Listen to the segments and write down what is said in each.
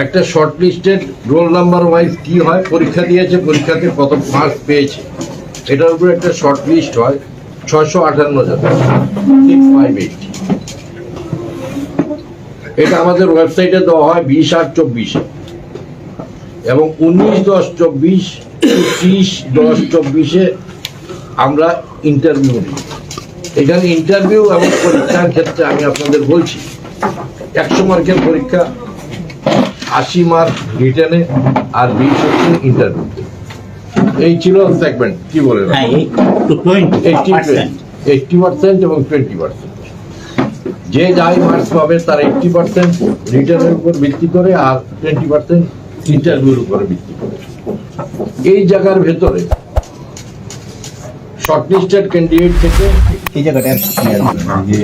একটা short listed roll number wise কি হয়? পরীক্ষা দিয়েছে, পরীক্ষাতে কত মার্কস পেয়েছে। এটার উপর একটা শর্ট লিস্ট হয়, ছয়শো আটান্ন জন। এটা আমাদের ওয়েবসাইটে দেওয়া হয় বিশ আট চব্বিশে। এবং উনিশ দশ চব্বিশ, ত্রিশ দশ চব্বিশে আমরা ইন্টারভিউ নিই। এখানে ইন্টারভিউ এবং পরীক্ষার ক্ষেত্রে আমি আপনাদের বলছি, একশো মার্কের পরীক্ষা আশি মার্ক রিটার্নে আর বিশ হচ্ছে ইন্টারভিউ এই ছিল সেগমেন্ট কি বলে? হ্যাঁ এইটটি পার্সেন্ট এবং টোয়েন্টি পার্সেন্ট যে যাই মার্কস পাবে তার এইটটি পার্সেন্ট রিটার্নের উপর ভিত্তি করে আর টোয়েন্টি পার্সেন্ট ইন্টারভিউর উপরে ভিত্তি করে। এই জায়গার ভেতরে শর্টলিস্টেড ক্যান্ডিডেট থেকে এই জায়গাটা যে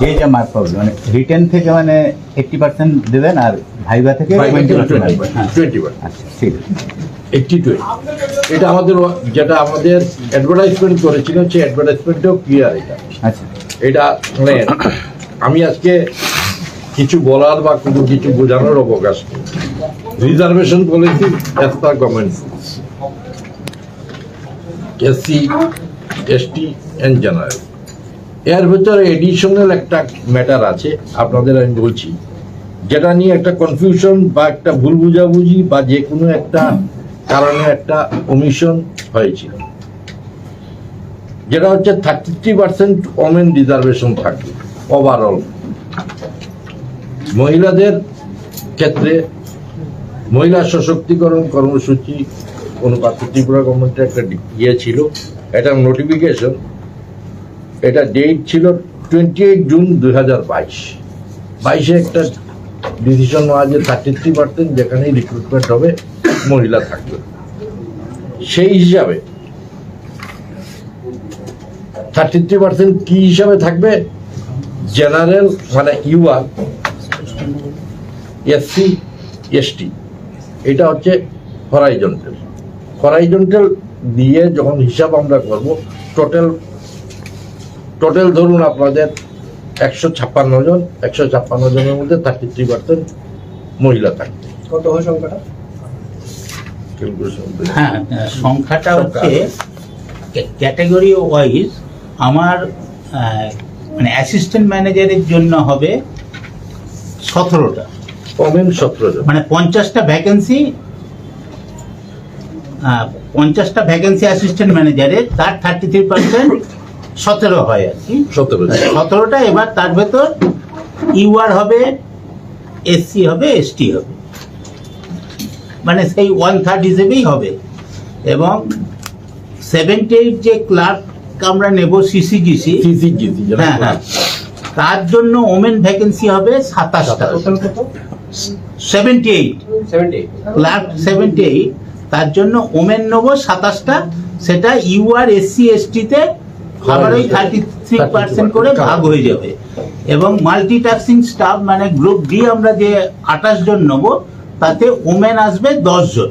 যে যা মার্ক পাবে মানে রিটেন থেকে মানে এইটটি পার্সেন্ট দেবেন আর ভাইবা থেকে টোয়েন্টি পার্সেন্ট আচ্ছা এইটটি এটা আমাদের যেটা আমাদের অ্যাডভার্টাইজমেন্ট করেছিল সেই অ্যাডভার্টাইজমেন্টও ক্লিয়ার এটা। আচ্ছা। এটা মানে আমি আজকে কিছু বলার বা কোনো কিছু বোঝানোর অবকাশ reservation policy as per government SC ST and general এর ভিতরে এডিশনাল একটা ম্যাটার আছে আপনাদের আমি বলছি। যেটা নিয়ে একটা কনফিউশন বা একটা ভুল বুঝাবুঝি বা যে কোনো একটা কারণে একটা কমিশন হয়েছিল। যেটা হচ্ছে thirty three percent women reservation থাকবে ওভারঅল মহিলাদের ক্ষেত্রে মহিলা সশক্তিকরণ কর্মসূচি অনুপাত ত্রিপুরা গভর্নমেন্টের একটা ইয়ে ছিল এটা নোটিফিকেশন এটা ডেট ছিল টোয়েন্টি এইট জুন দুই হাজার বাইশ। বাইশে একটা ডিসিশন নেওয়া যে থার্টি থ্রি পার্সেন্ট যেখানেই রিক্রুটমেন্ট হবে, মহিলা থাকবে। সেই হিসাবে থার্টি থ্রি পার্সেন্ট কি হিসাবে থাকবে? জেনারেল মানে ইউআর এসসি এসটি এটা হচ্ছে হরাইজন্টাল হরাইজন্টাল দিয়ে যখন হিসাব আমরা করব টোটাল টোটাল ধরুন আপনাদের একশো ছাপ্পান্ন জন একশো ছাপ্পান্ন জনের মধ্যে থার্টি থ্রি পার্সেন্ট মহিলা থাকবে। কত হয় সংখ্যাটা? হ্যাঁ সংখ্যাটা হচ্ছে ক্যাটাগরি ওয়াইজ আমার আহ, মানে অ্যাসিস্ট্যান্ট ম্যানেজারের জন্য হবে সতেরোটা। কমেন সতেরো মানে পঞ্চাশটা ভ্যাকেন্সি পঞ্চাশটা ভ্যাকেন্সি অ্যাসিস্ট্যান্ট ম্যানেজারের তার থার্টি থ্রি পার্সেন্ট সতেরো হয় আর কি। সতেরো সতেরোটা এবার তার ভেতর ইউআর হবে এসসি হবে এসটি হবে। মানে সেই ওয়ান থার্ড হিসেবেই হবে। এবং সেভেন্টি এইট যে ক্লার্ক আমরা নেব সিসিজিসি সিসিজিসি হ্যাঁ হ্যাঁ তার জন্য ওমেন ভ্যাকেন্সি হবে সাতাশটা। টোটাল কত? Seventy eight clerk seventy eight তার জন্য ওমেন নেব সাতাশটা। সেটা ইউআর এসসি এসটিতে আবার ওই থার্টি থ্রি পার্সেন্ট করে ভাগ হয়ে যাবে। এবং মাল্টিটাস্কিং স্টাফ মানে গ্রুপ ডি আমরা যে আঠাশ জন নেব তাতে ওমেন আসবে দশ জন।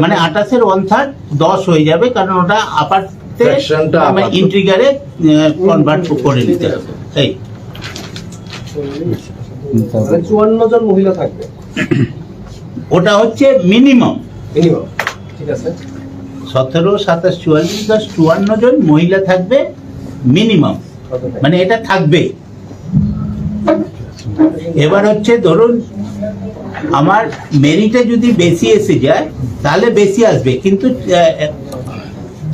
মানে আঠাশের ওয়ান থার্ড দশ হয়ে যাবে কারণ ওটা upper. ইন্ট্রিগারে কনভার্ট করে নিতে হবে। এই। চুয়ান্ন জন মহিলা থাকবে। ওটা হচ্ছে মিনিমাম মিনিমাম ঠিক আছে। সতেরো সাতাশ চুয়াল্লিশ দশ চুয়ান্ন জন মহিলা থাকবে মিনিমাম মানে এটা থাকবে। এবার হচ্ছে ধরুন আমার মেরিটে যদি বেশি এসে যায় তাহলে বেশি আসবে। কিন্তু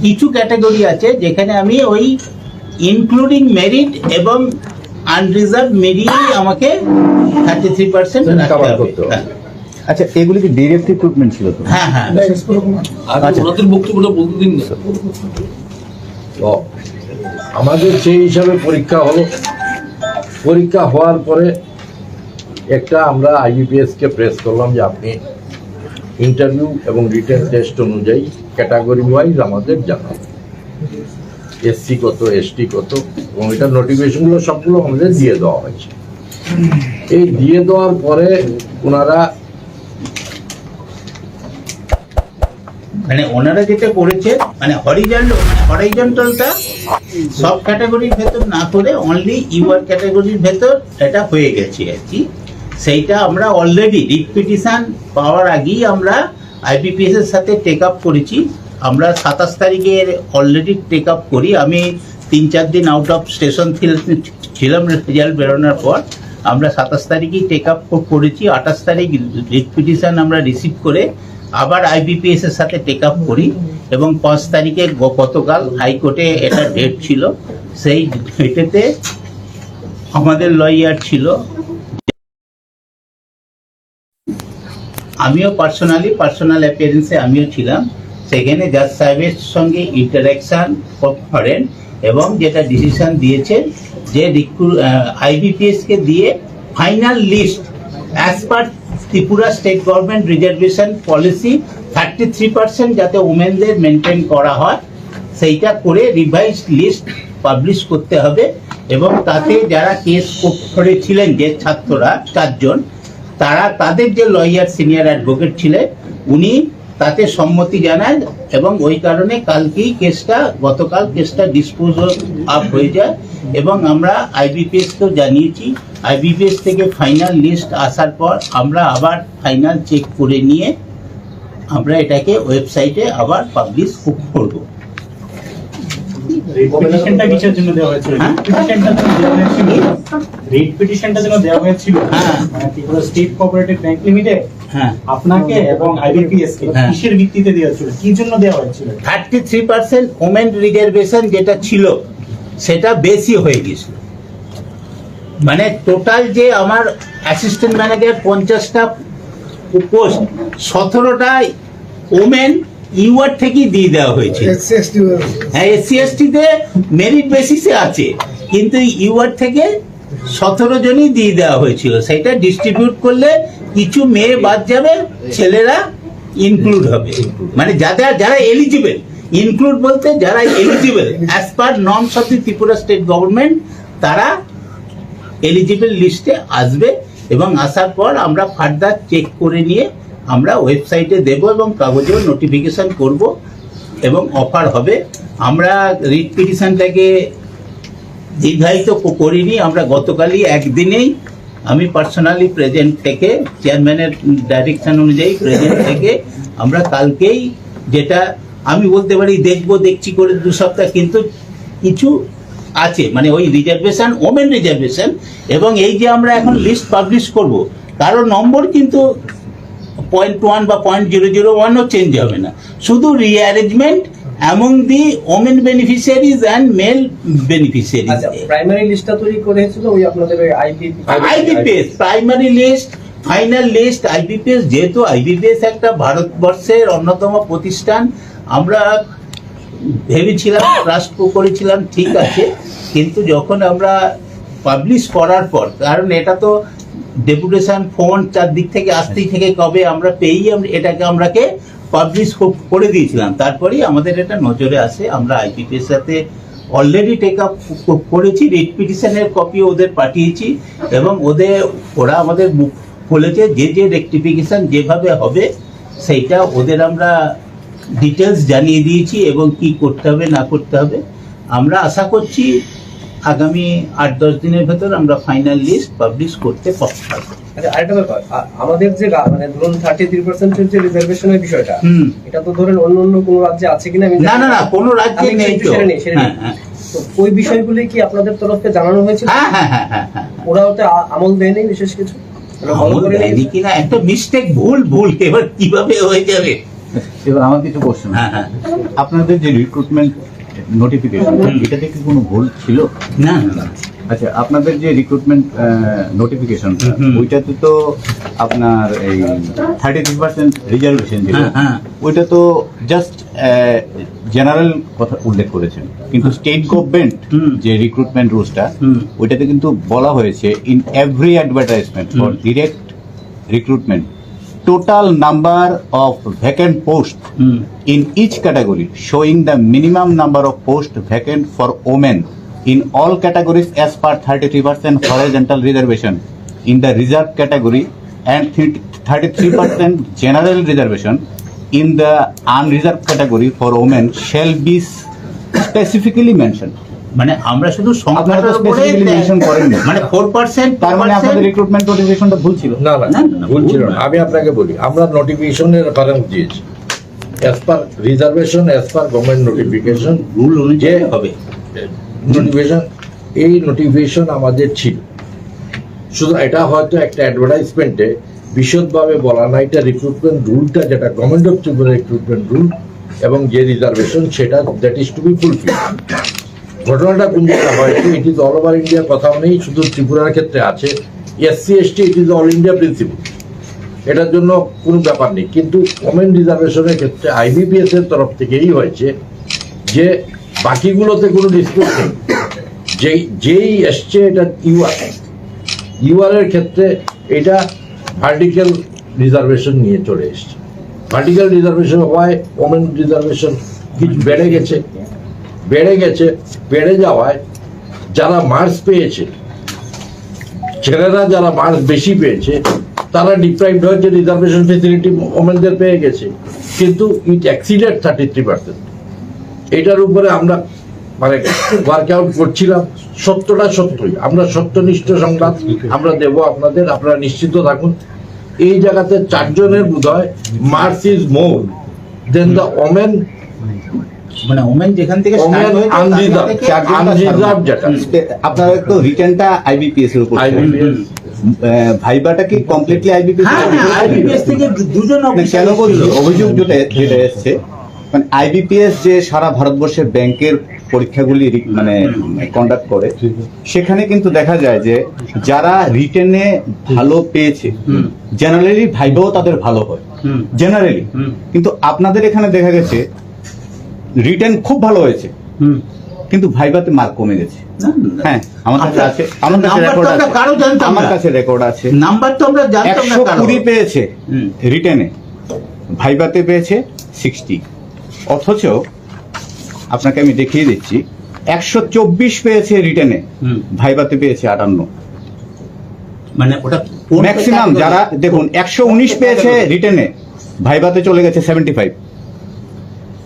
কিছু ক্যাটাগরি আছে যেখানে আমি ওই ইনক্লুডিং মেরিট এবং আনরিজার্ভ মিলিয়েই আমাকে থার্টি থ্রি পার্সেন্ট করতে হবে। আচ্ছা এগুলি কি ডিরেক্ট রিক্রুটমেন্ট ছিল তো? হ্যাঁ হ্যাঁ আচ্ছা। ওনাদের বক্তব্যটা বলতে দিন না। তো আমাদের সেই হিসাবে পরীক্ষা হলো। পরীক্ষা হওয়ার পরে একটা আমরা আইবিপিএস কে প্রেস করলাম যে আপনি ইন্টারভিউ এবং রিটেন টেস্ট অনুযায়ী ক্যাটাগরি ওয়াইজ আমাদের জানান। এসসি কত এসটি কত এবং এটা নোটিফিকেশনগুলো সবগুলো আমাদের দিয়ে দেওয়া হয়েছে। এই দিয়ে দেওয়ার পরে ওনারা মানে ওনারা যেটা করেছে মানে হরিজন্টাল হরিজন্টালটা সব ক্যাটাগরির ভেতর না করে অনলি ইউআর ক্যাটাগরির ভেতর এটা হয়ে গেছে আর কি। সেইটা আমরা অলরেডি রিট পিটিশন পাওয়ার আগেই আমরা আইবিপিএস এর সাথে টেক আপ করেছি। আমরা সাতাশ তারিখে অলরেডি টেক আপ করি। আমি তিন চার দিন আউট অফ স্টেশন ছিলাম রেজাল্ট বেরোনোর পর। আমরা সাতাশ তারিখেই টেক আপ করেছি। আঠাশ তারিখ রিট পিটিশন আমরা রিসিভ করে আবার আইবিপিএস এর সাথে টেক আপ করি এবং পাঁচ তারিখে গতকাল হাইকোর্টে এটা ডেট ছিল। সেই ডেটেতে আমাদের লয়ার ছিল। আমিও পার্সোনালি পার্সোনাল অ্যাপিয়ারেন্সে আমিও ছিলাম। সেখানে জাজ সাহেবের সঙ্গে ইন্টারাকশন করেন এবং যেটা ডিসিশন দিয়েছে যে রিক্রু আইবিপিএসকে দিয়ে final list as per Tripura state government reservation policy thirty three percent যাতে উমেনদের মেনটেন করা হয়, সেইটা করে রিভাইজ লিস্ট পাবলিশ করতে হবে এবং তাতে যারা কেস করেছিলেন যে ছাত্ররা, চারজন, তারা, তাদের যে লয়ার সিনিয়র অ্যাডভোকেট ছিলেন উনি তাতে সম্মতি জানান এবং ওই কারণে কালকেই কেসটা গতকাল কেসটা ডিসপোজ আপ হয়ে যায় এবং আমরা আইবিপিএসকেও জানিয়েছি। আইবিপিএস থেকে ফাইনাল লিস্ট আসার পর আমরা আবার ফাইনাল চেক করে নিয়ে আমরা এটাকে ওয়েবসাইটে আবার পাবলিশ করব। রিট পিটিশনটা কিসের জন্য দেওয়া হয়েছিল? হ্যাঁ? জন্য দেওয়া হয়েছিল। জন্য হ্যাঁ। Tripura state cooperative bank limited আপনাকে এবং আইবিপিএস কে হ্যাঁ। কিসের ভিত্তিতে দেওয়া হয়েছিল কি জন্য দেওয়া হয়েছিল? Thirty three percent women reservation যেটা ছিল সেটা বেশি হয়ে গেছিল। মানে টোটাল যে আমার অ্যাসিস্ট্যান্ট ম্যানেজার পঞ্চাশটা পোস্ট সতেরোটা ওমেন ইউআর থেকেই দিয়ে দেওয়া হয়েছে হ্যাঁ এসসি এসটিতে মেরিট বেসিসে আছে কিন্তু ইউআর থেকে সতেরো জনই দিয়ে দেওয়া হয়েছিল। সেটা ডিস্ট্রিবিউট করলে কিছু মেয়ে বাদ যাবে ছেলেরা ইনক্লুড হবে। মানে যাদের যারা এলিজিবল ইনক্লুড বলতে যারা eligible as per norms of the Tripura state government তারা এলিজিবল লিস্টে আসবে এবং আসার পর আমরা ফার্দার চেক করে নিয়ে আমরা ওয়েবসাইটে দেব এবং কাগজেও নোটিফিকেশন করব এবং অফার হবে। আমরা রিট পিটিশনটাকে দীর্ঘায়িত করিনি আমরা গতকালই একদিনেই আমি পার্সোনালি প্রেজেন্ট থেকে চেয়ারম্যানের ডাইরেকশন অনুযায়ী প্রেজেন্ট থেকে আমরা কালকেই যেটা আমি বলতে পারি দেখব, দেখছি করে দু সপ্তাহ, কিন্তু কিছু আছে মানে ওই রিজার্ভেশন ওমেন রিজার্ভেশন এবং এই যে আমরা এখন লিস্ট পাবলিশ করব, কারও নম্বর কিন্তু পয়েন্ট ওয়ান বা পয়েন্ট জিরো জিরো ওয়ানও চেঞ্জ হবে না। শুধু rearrangement among the women beneficiaries and male beneficiaries primary লিস্টটা তৈরি করে হয়েছিল ওই আপনাদের IBPS primary list final list IBPS যেহেতু আইবিপিএস একটা ভারতবর্ষের অন্যতম প্রতিষ্ঠান আমরা ভেবেছিলাম ট্রাস্ট করেছিলাম ঠিক আছে কিন্তু যখন আমরা পাবলিশ করার পর কারণ এটা তো ডেপুটেশন ফোন চারদিক থেকে আসতেই থেকে কবে আমরা পেয়েই এটাকে আমরাকে পাবলিশ করে দিয়েছিলাম। তারপরেই আমাদের এটা নজরে আসে। আমরা আইপিপিএস সাথে অলরেডি টেক আপ করেছি। রিট পিটিশনের কপি ওদের পাঠিয়েছি এবং ওদের, ওরা আমাদের মুখ- বলেছে যে যে রেকটিফিকেশন যেভাবে হবে, সেইটা ওদের আমরা ডিটেলস জানিয়ে দিয়েছি এবং কি করতে হবে, না করতে হবে। আমরা আশা করছি আগামী আট দশ দিনের ভেতর আমরা ফাইনাল লিস্ট পাবলিশ করতে পারব। আচ্ছা আরেকটা ব্যাপার আমাদের যে মানে ধরুন থার্টি থ্রি পার্সেন্টের যে রিজার্ভেশনের বিষয়টা এটা তো ধরেন অন্য অন্য কোনো রাজ্যে আছে কিনা আমি না না না। কোনো রাজ্যে নেই তো। হ্যাঁ হ্যাঁ। তো ওই বিষয়গুলি কি আপনাদের তরফে জানানো হয়েছিল হ্যাঁ হ্যাঁ হ্যাঁ হ্যাঁ হ্যাঁ। ওরা ওতে আমল দেয়নি বিশেষ কিছু? মানে আমল দেয়নি কিনা? একটা মিস্টেক ভুল ভুল। এবার কীভাবে হয়ে যাবে? এবার আমার কিছু কোশ্চেন হ্যাঁ হ্যাঁ। আপনাদের যে রিক্রুটমেন্ট নোটিফিকেশন। এটাতে কি কোনো ভুল ছিল? না আচ্ছা আপনাদের যে রিক্রুটমেন্ট নোটিফিকেশন ওইটাতে তো আপনার এই থার্টি থ্রি পার্সেন্ট রিজার্ভেশন হ্যাঁ, হ্যাঁ। ওইটা তো জাস্ট জেনারেল কথা উল্লেখ করেছেন। কিন্তু স্টেট গভর্নমেন্ট হুম। যে রিক্রুটমেন্ট রুলসটা। ওইটাতে কিন্তু বলা হয়েছে in every advertisement for direct recruitment total number of vacant post hmm in each category showing the minimum number of posts vacant for women in all categories as per 33% horizontal reservation in the reserved category and 33% general reservation in the unreserved category for women shall be specifically mentioned মানে আমরা শুধু তো সংখ্যাটার উপরে করেননি। মানে four percent তার মানে আপনাদের রিক্রুটমেন্ট নোটিফিকেশনটা ভুল ছিল। না না ভুল ছিল না। না। আমি আপনাকে বলি আমরা নোটিফিকেশনের কারণ দিয়েছি। As per reservation as per government notification rule অনুযায়ী হবে। নোটিফিকেশন এই নোটিফিকেশন আমাদের ছিল। শুধু এটা হয়তো একটা অ্যাডভার্টাইজমেন্টে বিশদভাবে বলা না এটা রিক্রুটমেন্ট রুলটা যেটা government of Tripura recruitment rule এবং যে রিজার্ভেশন সেটা that is to be fulfil ঘটনাটা কোন জায়গায় হয়েছে ইট ইজ অল ওভার ইন্ডিয়ার কথাও নেই, শুধু ত্রিপুরার ক্ষেত্রে আছে। SC ST it is all India principle এটার জন্য কোনো ব্যাপার নেই। কিন্তু কমেন্ট রিজার্ভেশনের ক্ষেত্রে আইবিপিএস এর তরফ থেকেই হয়েছে যে বাকিগুলোতে কোনো ডিসপিউট নেই। যেই যেই এসছে এটা ইউআর ইউআর এর ক্ষেত্রে এটা ভার্টিক্যাল রিজার্ভেশন নিয়ে চলে এসছে। ভার্টিক্যাল রিজার্ভেশন হওয়ায় ওমেন রিজার্ভেশন কিছু বেড়ে গেছে। বেড়ে গেছে, বেড়ে যাওয়ায় যারা মার্কস পেয়েছে, ছেলেরা যারা মার্কস বেশি পেয়েছে, তারা ডিপ্রাইভড হয়েছে রিজার্ভেশন ফেসিলিটি ওমেনদের পেয়ে গেছে, কিন্তু it exceeded thirty three percent এটার উপরে আমরা মানে ওয়ার্কআউট করছিলাম, সত্যটা সত্যই। আমরা সত্যনিষ্ঠ সংবাদ আমরা দেব আপনাদের, আপনারা নিশ্চিত থাকুন। এই জায়গাতে চারজনের বোধ হয় marks is more than the women মানে ওমেন যেখান থেকে start ওমেন হয়েছে, তার আনরিজার্ভ থেকে- চারজনটা আনরিজার্ভ ছাড়ুন। যেটা। আপনাদের তো রিটার্নটা আইবিপিএস এর উপর ছিল। আইবিপিএস আহ, ভাইবাটা কি কমপ্লিটলি আইবিপিএস আইবিপিএস থেকে দুজন কেন বলছি অভিযোগ যেটা যেটা এসছে মানে আইবিপিএস যে সারা ভারতবর্ষের ব্যাংকের পরীক্ষাগুলি মানে কন্ডাক্ট করে সেখানে কিন্তু দেখা যায় যে যারা রিটেনে ভালো পেয়েছে। জেনারেলি ভাইবাও তাদের ভালো হয়। জেনারেলি কিন্তু আপনাদের এখানে দেখা গেছে রিটেন খুব ভালো হয়েছে। কিন্তু ভাইবাতে মার্ক কমে গেছে। হ্যাঁ আমার কাছে আমরা- আছে আমার কাছে রেকর্ড আছে। কারও জানতাম আমার কাছে রেকর্ড আছে। নাম্বার তো আমরা জানতাম না একশো কারও। কুড়ি পেয়েছে রিটেনে ভাইবাতে পেয়েছে সিক্সটি অথচ আপনাকে আমি দেখিয়ে দিচ্ছি একশো চব্বিশ পেয়েছে রিটেনে হুম। ভাইবাতে পেয়েছে আটান্ন। মানে ওটা ম্যাক্সিমাম যারা দেখুন একশো উনিশ পেয়েছে রিটেনে ভাইবাতে চলে গেছে সেভেন্টি ফাইভ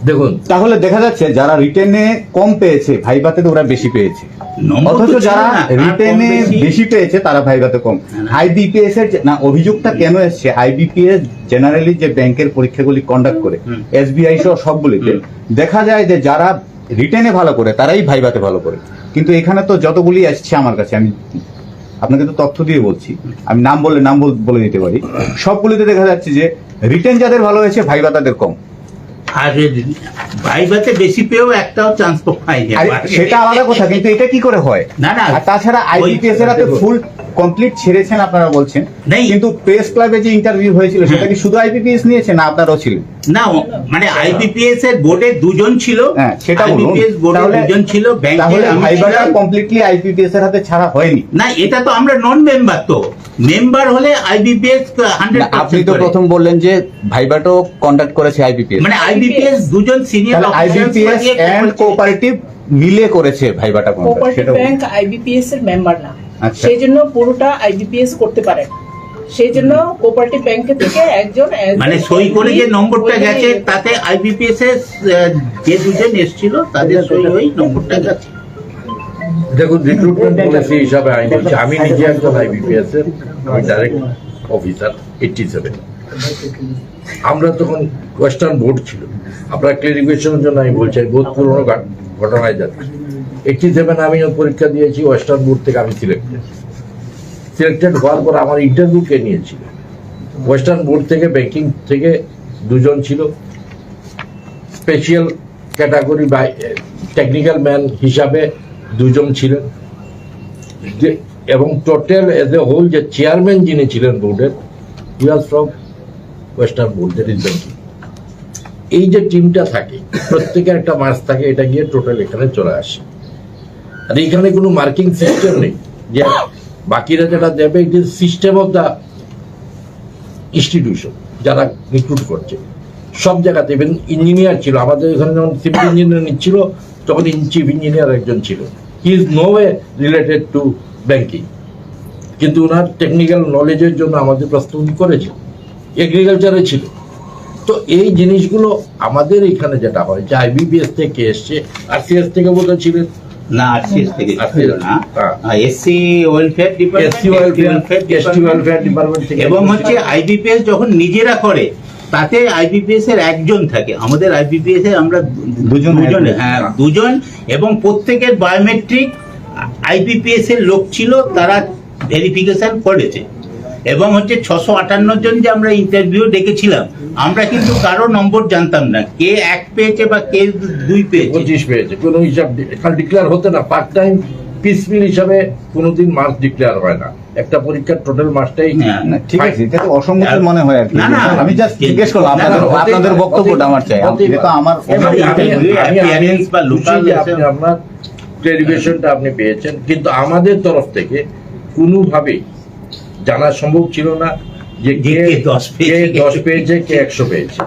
দেখুন। তাহলে দেখা যাচ্ছে যারা রিটেনে কম পেয়েছে ভাইবাতে তো ওরা বেশি পেয়েছে। অথচ যারা রিটেনে বেশি? পেয়েছে তারা ভাইবাতে কম। আইবিপিএস এর না অভিযোগটা কেন এসছে? আইবিপিএস জেনারেলি যে ব্যাংকের পরীক্ষাগুলি কন্ডাক্ট করে। এসবিআই সহ সবগুলিতে দেখা যায় যে যারা রিটেনে ভালো করে তারাই ভাইবাতে ভালো করে। কিন্তু এখানে তো যতগুলি আসছে আমার কাছে আমি আপনাকে তো তথ্য দিয়ে বলছি। আমি নাম বললে নাম বল- বলে দিতে পারি। সবগুলিতে দেখা যাচ্ছে যে রিটেন যাদের ভালো হয়েছে ভাইবা তাদের কম। আর ভাইভাতে বেশি পেয়েও একটাও চান্স পাইনি সেটা আলাদা কথা কিন্তু এটা কি করে হয়? না, না। আর তাছাড়া আইবিপিএস এর ফুল কমপ্লিট ছেড়েছেন আপনারা বলছেন। কিন্তু প্রেস ক্লাবে যে ইন্টারভিউ হয়েছিল সেটা কি শুধু আইবিপিএস নিয়েছে না আপনারাও ছিলেন? না মানে আইবিপিএস এর বোর্ডে দুজন ছিল। হ্যাঁ সেটা আইবিপিএস বোর্ডে দুজন ছিল ব্যাংকে তাহলে কমপ্লিটলি আইবিপিএস এর হাতে ছাড়া হয়নি। না এটা তো আমরা নন মেম্বার তো। মেম্বার হলে আইবিপিএস হান্ড্রেড আপনি তো প্রথম বললেন যে ভাইবাটো কন্ডাক্ট করেছে আইবিপিএস মানে আইবিপিএস দুজন সিনিয়র আইবিপিএস এন্ড কোঅপারেটিভ মিলে করেছে ভাইবাটা কোঅপারেটিভ ব্যাংক আইবিপিএস এর মেম্বার না। আচ্ছা। সেই জন্য পুরোটা আইবিপিএস করতে পারে। সেই জন্য কোঅপারেটিভ ব্যাংকের থেকে একজন মানে সই করে যে নম্বরটা গেছে তাতে আইবিপিএস এর যে দুজন এসেছিল তাদের সই ওই নম্বরটা গেছে। দেখুন রিক্রুটমেন্ট পলিসি হিসাবে আমি বলছি, আমি নিজে একজন আইবিপিএস এর, আমি ডাইরেক্ট অফিসার এইটটি সেভেন আমরা তখন ওয়েস্টার্ন বোর্ড ছিল। আপনার ক্লিয়ারিফিকেশনের জন্য আমি বলছি, আমি বহুত পুরোনো ঘটনায় যাচ্ছি। এইটটি সেভেন আমি পরীক্ষা দিয়েছি ওয়েস্টার্ন বোর্ড থেকে আমি সিলেক্টেড সিলেক্টেড হওয়ার পর আমার ইন্টারভিউ কে নিয়েছিল? ওয়েস্টার্ন বোর্ড থেকে ব্যাংকিং থেকে দুজন ছিল। স্পেশাল ক্যাটাগরি বা টেকনিক্যাল ম্যান হিসাবে দুজন ছিলেন। যে, এবং টোটাল এজ এ হোল যে চেয়ারম্যান যিনি ছিলেন বোর্ডের was from western board is এই যে টিমটা থাকে, প্রত্যেকের একটা মার্কস থাকে, এটা গিয়ে টোটাল এখানে চলে আসে। আর এখানে কোনো মার্কিং সিস্টেম নেই, যে বাকিরা যেটা দেবে it is system of the institution যারা রিক্রুট করছে। সব জায়গাতে ইভেন ইঞ্জিনিয়ার ছিল, আমাদের এখানে যখন সিভিল ইঞ্জিনিয়ার নিচ্ছিল তখন চিফ ইঞ্জিনিয়ার একজন ছিল। He is no way related to banking কিন্তু ওনার টেকনিক্যাল নলেজের জন্য আমাদের প্রস্তুতি করেছে এগ্রিকালচারে ছিল। তো এই জিনিসগুলো আমাদের এখানে যেটা হয় যে আইবিপিএস থেকে এসছে আর সিএস থেকে বোধহয় ছিলেন। না আরসিএস থেকে ছিল না। হ্যাঁ। SC welfare department SC welfare department এবং হচ্ছে আইবিপিএস যখন নিজেরা করে তাতে আইবিপিএস এর একজন থাকে। আমাদের আইবিপিএস এর আমরা দুজন দুজন হ্যাঁ দুজন। এবং প্রত্যেকের বায়োমেট্রিক আইবিপিএস এর লোক ছিল তারা ভেরিফিকেশন করেছে। এবং হচ্ছে ছশো আটান্ন জন যে আমরা ইন্টারভিউ ডেকেছিলাম আমরা কিন্তু কারও নম্বর জানতাম না। কে এক পেয়েছে বা কে দুই পেয়েছে। পঁচিশ পেয়েছে। কোনো হিসাব ডিক্লেয়ার হতে না। পার্ট টাইম পিস মিল হিসাবে কোনোদিন মার্কস ডিক্লেয়ার হয় না। একটা পরীক্ষার টোটাল মার্কসটাই হ্যাঁ। ঠিক আছে এটা তো অসঙ্গতি মনে হয় আর কি। আমি জাস্ট জিজ্ঞেস করলাম আপনাদের আপনাদের বক্তব্যটা আমার চাই। এটা তো আমার বা যে আপনি আপনার ক্লারিফিকেশনটা আপনি পেয়েছেন। কিন্তু আমাদের তরফ থেকে কোনোভাবেই জানা সম্ভব ছিল না যে কে দশ পেয়েছে। কে একশো পেয়েছে।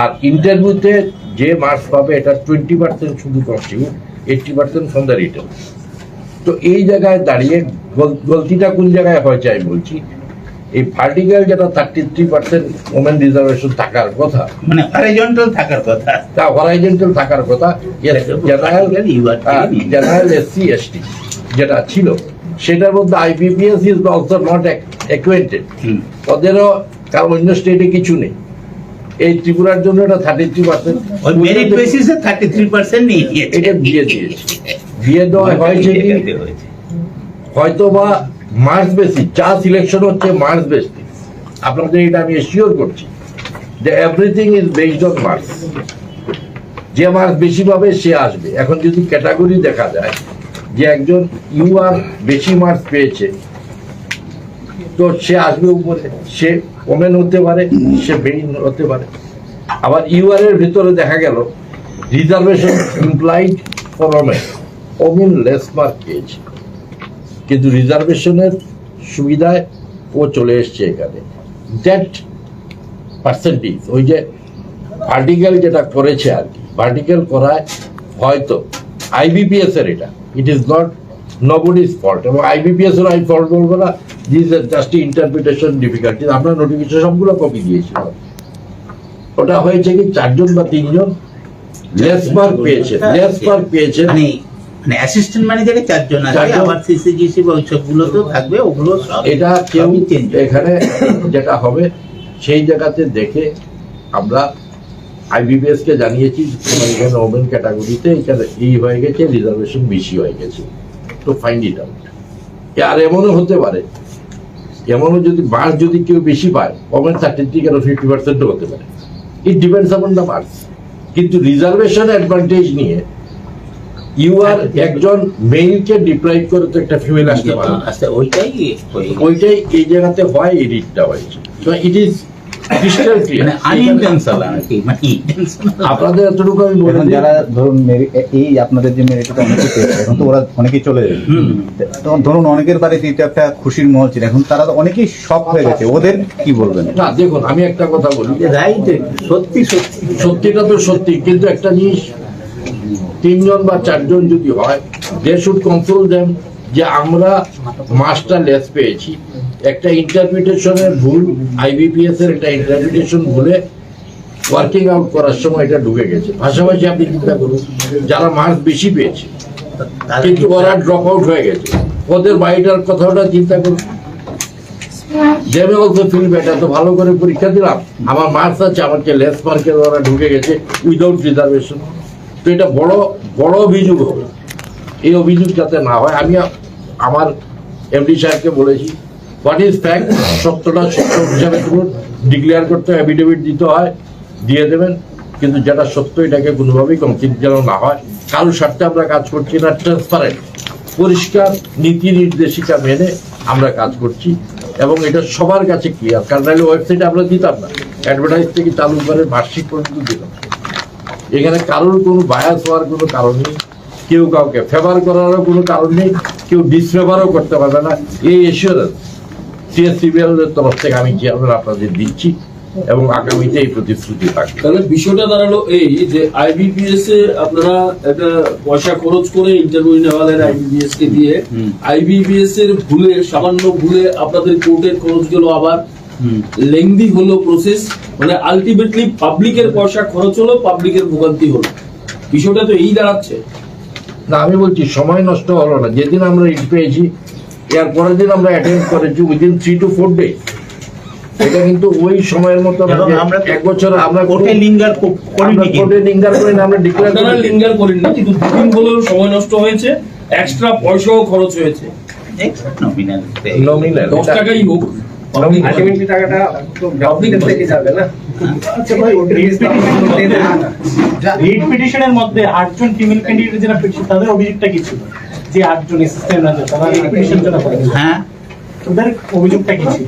আর ইন্টারভিউতে যে মার্কস পাবে এটা টোয়েন্টি পার্সেন্ট শুধু constitute eighty percent from the return তো এই জায়গায় দাঁড়িয়ে গল- গলতিটা কোন জায়গায় হয়েছে আমি বলছি? এই ভার্টিক্যাল যেটা thirty three percent women reservation থাকার কথা। মানে হরিজন্টাল থাকার কথা। তা হরাইজেন্টাল থাকার কথা জেনারেল জেনারেল এসসি এসটি যেটা ছিল সেটার মধ্যে IBPS is also not acquainted. ওদেরও কারণ অন্য স্টেটে কিছু নেই। এই ত্রিপুরার জন্য এটা থার্টি থ্রি পার্সেন্ট মেরিট বেসিসে থার্টি থ্রি পার্সেন্ট নিয়ে এটা দিয়ে দিয়েছে। দিয়ে দেওয়া হয়েছে। হয়তো বা বেসি যা সিলেকশন হচ্ছে বেসি আপনাদের এটা আমি এসিওর করছি যে everything is based on marks যে মার্কস বেশি পাবে সে আসবে। এখন যদি ক্যাটাগরি দেখা যায় যে একজন ইউআর বেশি মার্কস পেয়েছে তো সে আসবে উপরে, সে ওমেন হতে পারে, সে মেইন হতে পারে। আবার ইউআর এর ভিতরে দেখা গেল reservation implied for women less mark পেয়েছে কিন্তু রিজার্ভেশনের সুবিধায় ও চলে এসছে এখানে। দ্যাট পার্সেন্টেজ ওই যে ভার্টিক্যাল যেটা করেছে আর কি ভার্টিক্যাল করায় হয়তো আইবিপিএস এর এটা it is not nobody's fault এবং আইবিপিএস এর আমি ফল্ট বলব না। দিস জাস্ট ইন্টারপ্রিটেশন ডিফিকাল্টি আমরা নোটিফিকেশন সবগুলো কপি দিয়েছিলাম ওটা হয়েছে কি চারজন বা তিনজন লেস মার্ক পেয়েছে লেস মার্ক পেয়েছে। মানে মানে অ্যাসিস্ট্যান্ট ম্যানেজারে চারজন আছে। আবার সিসিজিসি বা ওইসবগুলো তো থাকবে ওগুলো এটা কেউ এখানে যেটা হবে সেই জায়গাতে দেখে আমরা আইবিবিএস কে জানিয়েছি এখানে ওমেন ক্যাটাগরিতে এখানে এই হয়ে গেছে রিজার্ভেশন বেশি হয়ে গেছে। তো ফাইন্ড ইট আউট আর এমনও হতে পারে। এমনও যদি মার্কস যদি কেউ বেশি পায় ওমেন সার্টিফিকেট কেন ফিফটি পার্সেন্টও হতে পারে। It depends upon the marks কিন্তু রিজার্ভেশন অ্যাডভান্টেজ নিয়ে ইউ আর একজন মেইলকে ডিপ্রাইভ করে তো একটা ফিমেল আসতে পারে আচ্ছা ওইটাই ওইটাই এই জায়গাতে হয় এডিটটা হয়েছে। ইট ইজ মানে আনইনটেনশনাল আর কি মানে আপনাদের এতটুকু আমি বলে যারা ধরুন এই আপনাদের যে মেরিটটা অনেকে পেয়েছে এখন তো ওরা অনেকেই চলে যাবে। হুম। তো ধরুন অনেকের বাড়িতে এটা একটা খুশির মহল ছিল এখন তারা তো অনেকেই শখ হয়ে গেছে। ওদের কি বলবেন? না দেখুন আমি একটা কথা বলি। রাইট সত্যি সত্যি। সত্যিটা তো সত্যি কিন্তু একটা জিনিস তিনজন বা চারজন যদি হয় দে শুড কন্ট্রোল দেম যে আমরা মাস্টার লেস পেয়েছি। একটা ইন্টারপ্রিটেশনের ভুল আইবিপিএস এর একটা ইন্টারপ্রিটেশন ভুলে ওয়ার্কিং আউট করার সময় এটা ঢুকে গেছে। পাশাপাশি আপনি চিন্তা করুন, যারা মার্কস বেশি পেয়েছে, কিন্তু ওরা ড্রপ আউট হয়ে গেছে। ওদের বাড়িটার কথাটা চিন্তা করুন। দেবে অলসো ফিল বেটার তো ভালো করে পরীক্ষা দিলাম। আমার মার্কস আছে আমাকে লেস মার্কে ওরা ঢুকে গেছে উইদাউট রিজার্ভেশন তো এটা বড় বড় অভিযোগ হবে। এই অভিযোগ যাতে না হয়, আমি আমার এমডি সাহেবকে বলেছি হোয়াট ইজ ফ্যাক্ট সত্যটা সত্য হিসাবে তুলুন ডিক্লেয়ার করতে অ্যাফিডেভিট দিতে হয়, দিয়ে দেবেন। কিন্তু যেটা সত্য, এটাকে কোনোভাবেই কনসিডার যেন না হয়। কারোর স্বার্থে আমরা কাজ করছি না ট্রান্সপারেন্ট পরিষ্কার নীতি নির্দেশিকা মেনে আমরা কাজ করছি এবং এটা সবার কাছে ক্লিয়ার কারণ নাহলে ওয়েবসাইটে আমরা দিতাম না। অ্যাডভার্টাইজ থেকে চালু করে বার্ষিক পর্যন্ত দিতাম এখানে কারোর কোনো বায়াস হওয়ার কোনো কারণ নেই, কেউ কাউকে ফেভার করারও কোনো কারণ নেই। কেউ ডিসফেভারও করতে পারবে না। এই এসিওরেন্স সিএসসিবিএল এর তরফ থেকে আমি চেয়ারম্যান আপনাদের দিচ্ছি এবং আগামীতে এই প্রতিশ্রুতি থাকবে। তাহলে বিষয়টা দাঁড়াল এই যে আইবিপিএস এ আপনারা একটা পয়সা খরচ করে ইন্টারভিউ আইবিপিএস কে দিয়ে। আইবিপিএস এর ভুলে সামান্য ভুলে আপনাদের কোর্টের খরচ গেল আবার। হুম। লেংদি হলো প্রসেস মানে আলটিমেটলি পাবলিকের পয়সা খরচ হলো পাবলিকের ভোগান্তি হলো। বিষয়টা তো এই দাঁড়াচ্ছে। না আমি বলছি সময় নষ্ট হলো না। যেদিন আমরা রিট পেয়েছি এর পরের দিন আমরা অ্যাটেন্ড করেছি within three two four day এটা কিন্তু ওই সময়ের মতো এক বছর আমরা কোর্টে লিঙ্গার কোর্টে লিঙ্গার করি না আমরা ডিক্লেয়ার করি লিঙ্গার না কিন্তু দুদিন হলেও সময় নষ্ট হয়েছে এক্সট্রা পয়সাও খরচ হয়েছে। নমিনাল নমিনাল দশ টাকাই হোক। আলটিমেটলি টাকাটা তো গ্রাহকদের থেকে যাবে না। আচ্ছা ভাই রিট পিটিশনের মধ্যে আটজন ফিমেল ক্যান্ডিডেট যারা petition, তাদের অভিযোগটা কি ছিল? যে আটজন অ্যাসিস্ট্যান্ট তারা রিট পিটিশন জন্য হ্যাঁ। ওদের অভিযোগটা কি ছিল?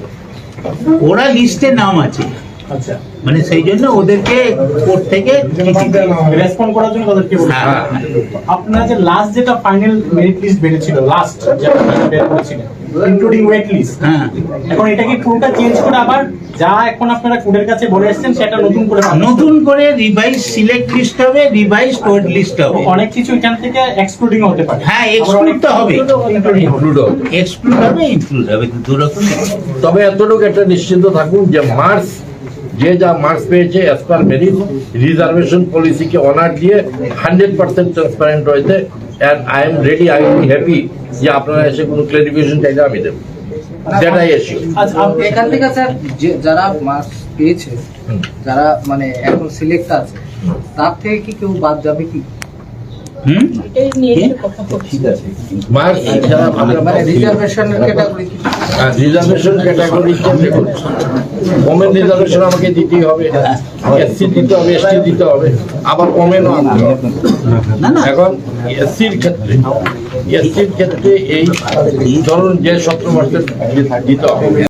ওরা লিস্টে নাম আছে। আচ্ছা। মানে সেই জন্য ওদেরকে কোর্ট থেকে রেসপন্ড করার জন্য তাদেরকে বলেছে হ্যাঁ, যে লাস্ট যেটা ফাইনাল মেরিট লিস্ট বেরিয়েছিল লাস্ট যেটা বের করেছিলেন ইনক্লুডিং ওয়েট লিস্ট হ্যাঁ। এখন এটা কি পুরোটা চেঞ্জ করে আবার যা এখন আপনারা কোর্টের কাছে বলে এসেছেন সেটা নতুন করে নতুন করে রিভাইজ সিলেক্ট লিস্ট হবে রিভাইজ কোড লিস্ট হবে। অনেক কিছু এখান থেকে এক্সক্লুডিং হতে পারে। হ্যাঁ এক্সক্লুড তো হবে। ইনক্লুড হবে এক্সক্লুড হবে ইনক্লুড হবে দু রকম তবে এতটুকু একটা নিশ্চিন্ত থাকুন যে মার্কস যে যা মার্কস পেয়েছে অ্যাজ পার মেরিট রিজার্ভেশন পলিসিকে অনার দিয়ে হান্ড্রেড পার্সেন্ট ট্রান্সপারেন্ট রয়েছে and I am ready I am happy যে আপনারা এসে কোনো ক্লারিফিকেশন চাইলে আমি দেবো। যেটাই এসি এখান থেকে স্যার যে যারা মার্কস পেয়েছে যারা মানে এখন সিলেক্ট আছে তার থেকে কি কেউ বাদ যাবে কি? রিজার্ভেশন রিজার্ভেশন আমাকে দিতেই হবে এসসি দিতে হবে এসটি দিতে হবে আবার ওমেনও আনতে হবে এখন এসসির ক্ষেত্রে এসসির ক্ষেত্রে এই ধরুন যে সতেরো পার্সেন্ট দিতে হবে।